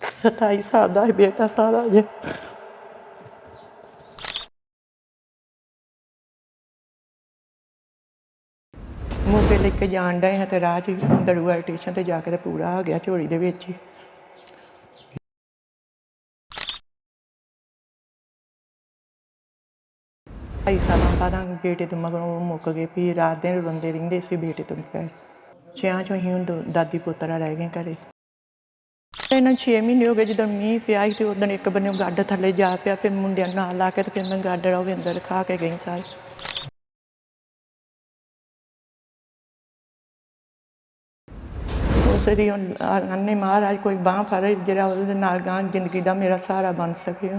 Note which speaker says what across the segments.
Speaker 1: 27 ਸਾਲ ਦਾ ਹੈ ਬੇਟਾ ਸਾਰਾ ਜੇ ਮੋਗੇ ਲੈ ਕੇ ਜਾਣ ਡਏ ਹਾਂ ਤੇ ਰਾਹ 'ਚ ਦੜੂਆ ਸਟੇਸ਼ਨ ਤੇ ਜਾ ਕੇ ਤੇ ਪੂਰਾ ਆ ਗਿਆ ਝੋਲੀ ਦੇ ਵਿੱਚ ਹੀ। ਢਾਈ ਸਾਲਾਂ ਬਾਅਦ ਬੇਟੇ ਤੋਂ ਮਗਰੋਂ ਮੁੱਕ ਗਏ, ਵੀ ਰਾਤ ਦਿਨ ਰੋਂਦੇ ਰਹਿੰਦੇ ਸੀ ਬੇਟੇ ਤੋਂ ਬਗੈਰ। ਛਿਆਂ ਚੋਂ ਹੀ ਹੁਣ ਦੋ- ਦਾਦੀ ਪੋਤਰਾ ਰਹਿ ਗਏ ਘਰੇ। ਇਹਨਾਂ 6 ਮਹੀਨੇ ਹੋ ਗਏ ਜਦੋਂ ਮੀਂਹ ਪਿਆ ਸੀ ਤੇ ਉਦੋਂ ਇੱਕ ਬੰਨੇ ਗੱਡ ਥੱਲੇ ਜਾ ਪਿਆ, ਫਿਰ ਮੁੰਡਿਆਂ ਨੂੰ ਨਾਲ ਲਾ ਕੇ ਤੇ ਫਿਰ ਮੈਂ ਗੱਡ ਉਹ ਵੀ ਅੰਦਰ ਖਾ ਕੇ ਗਈ ਸਾਰੇ। ਉਸੇ ਦੀ ਅੰਨੇ ਮਹਾਰਾਜ ਕੋਈ ਬਾਹ ਫੜੇ, ਜਿਹੜਾ ਉਹਦੇ ਨਾਲ ਗਾਂ ਜ਼ਿੰਦਗੀ ਦਾ ਮੇਰਾ ਸਹਾਰਾ ਬਣ ਸਕੇ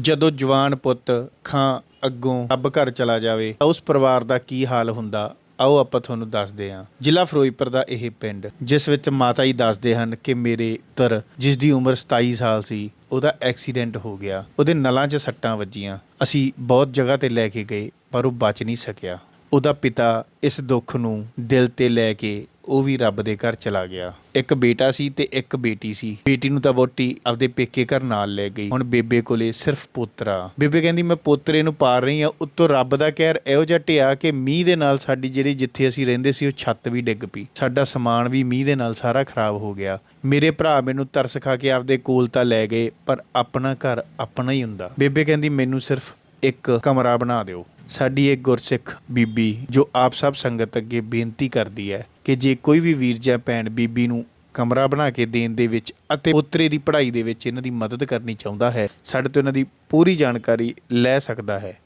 Speaker 2: ਜਦੋਂ ਜਵਾਨ ਪੁੱਤ ਖਾਂ ਅੱਗੋਂ ਰੱਬ ਘਰ ਚਲਾ ਜਾਵੇ ਤਾਂ ਉਸ ਪਰਿਵਾਰ ਦਾ ਕੀ ਹਾਲ ਹੁੰਦਾ? ਆਓ ਆਪਾਂ ਤੁਹਾਨੂੰ ਦੱਸਦੇ ਹਾਂ। ਜ਼ਿਲ੍ਹਾ ਫਿਰੋਜ਼ਪੁਰ ਦਾ ਇਹ ਪਿੰਡ, ਜਿਸ ਵਿੱਚ ਮਾਤਾ ਜੀ ਦੱਸਦੇ ਹਨ ਕਿ ਮੇਰੇ ਪੁੱਤਰ, ਜਿਸ ਦੀ ਉਮਰ 27 ਸਾਲ ਸੀ, ਉਹਦਾ ਐਕਸੀਡੈਂਟ ਹੋ ਗਿਆ। ਉਹਦੇ ਨਲਾਂ 'ਚ ਸੱਟਾਂ ਵੱਜੀਆਂ। ਅਸੀਂ ਬਹੁਤ ਜਗ੍ਹਾ ਤੇ ਲੈ ਕੇ ਗਏ, ਪਰ ਉਹ ਬਚ ਨਹੀਂ ਸਕਿਆ। ਉਹਦਾ ਪਿਤਾ ਇਸ ਦੁੱਖ ਨੂੰ ਦਿਲ ਤੇ ਲੈ ਕੇ ਉਹ ਵੀ ਰੱਬ ਦੇ ਘਰ ਚਲਾ ਗਿਆ। ਇੱਕ ਬੇਟਾ ਸੀ ਤੇ ਇੱਕ ਬੇਟੀ ਸੀ। ਬੇਟੀ ਨੂੰ ਤਾਂ ਵੋਟੀ ਆਪਦੇ ਪੇਕੇ ਘਰ ਨਾਲ ਲੈ ਗਈ। ਹੁਣ ਬੇਬੇ ਕੋਲੇ ਸਿਰਫ ਪੋਤਰਾ। ਬੇਬੇ ਕਹਿੰਦੀ, ਮੈਂ ਪੋਤਰੇ ਨੂੰ ਪਾਲ ਰਹੀ ਆ ਉੱਤੋਂ ਰੱਬ ਦਾ ਕਹਿਰ ਇਹੋ ਜਿਹਾ ਢਿਆ ਕਿ ਮੀਂਹ ਦੇ ਨਾਲ ਸਾਡੀ ਜਿਹੜੀ ਜਿੱਥੇ ਅਸੀਂ ਰਹਿੰਦੇ ਸੀ, ਉਹ ਛੱਤ ਵੀ ਡਿੱਗ ਪਈ। ਸਾਡਾ ਸਮਾਨ ਵੀ ਮੀਂਹ ਦੇ ਨਾਲ ਸਾਰਾ ਖਰਾਬ ਹੋ ਗਿਆ। ਮੇਰੇ ਭਰਾ ਮੈਨੂੰ ਤਰਸ ਖਾ ਕੇ ਆਪਦੇ ਕੋਲ ਤਾਂ ਲੈ ਗਏ, ਪਰ ਆਪਣਾ ਘਰ ਆਪਣਾ ਹੀ ਹੁੰਦਾ। ਬੇਬੇ ਕਹਿੰਦੀ, ਮੈਨੂੰ ਸਿਰਫ ਇੱਕ ਕਮਰਾ ਬਣਾ ਦਿਓ। ਸਾਡੀ ਇੱਕ ਗੁਰਸਿੱਖ ਬੀਬੀ ਜੋ ਆਪ ਸਭ ਸੰਗਤ ਅੱਗੇ ਬੇਨਤੀ ਕਰਦੀ ਹੈ ਕਿ ਜੇ ਕੋਈ ਵੀ ਵੀਰ ਜਾਂ ਭੈਣ ਬੀਬੀ ਨੂੰ ਕਮਰਾ ਬਣਾ ਕੇ ਦੇਣ ਦੇ ਵਿੱਚ ਅਤੇ ਪੁੱਤਰੇ ਦੀ ਪੜ੍ਹਾਈ ਦੇ ਵਿੱਚ ਇਹਨਾਂ ਦੀ ਮਦਦ ਕਰਨੀ ਚਾਹੁੰਦਾ ਹੈ, ਸਾਡੇ ਤੋਂ ਇਹਨਾਂ ਦੀ ਪੂਰੀ ਜਾਣਕਾਰੀ ਲੈ ਸਕਦਾ ਹੈ।